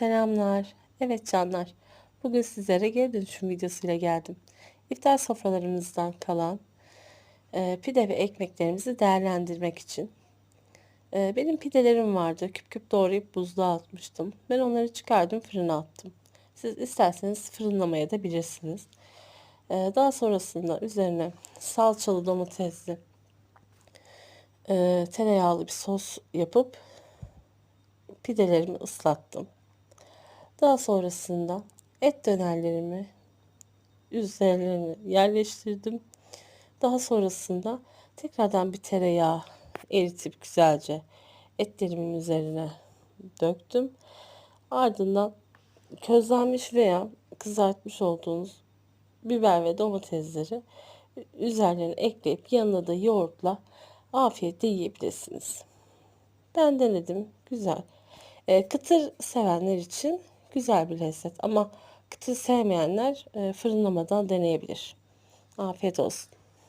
Selamlar. Evet canlar. Bugün sizlere geri dönüşüm videosuyla geldim. İftar sofralarımızdan kalan e, pide ve ekmeklerimizi değerlendirmek için. E, benim pidelerim vardı. Küp küp doğrayıp buzluğa atmıştım. Ben onları çıkardım fırına attım. Siz isterseniz fırınlamaya da bilirsiniz. E, daha sonrasında üzerine salçalı domatesli e, tereyağlı bir sos yapıp pidelerimi ıslattım. Daha sonrasında et dönerlerimi üzerlerine yerleştirdim. Daha sonrasında tekrardan bir tereyağı eritip güzelce etlerimin üzerine döktüm. Ardından közlenmiş veya kızartmış olduğunuz biber ve domatesleri üzerlerine ekleyip yanına da yoğurtla afiyetle yiyebilirsiniz. Ben denedim. Güzel. E, kıtır sevenler için güzel bir lezzet ama kıtır sevmeyenler e, fırınlamadan deneyebilir. Afiyet olsun.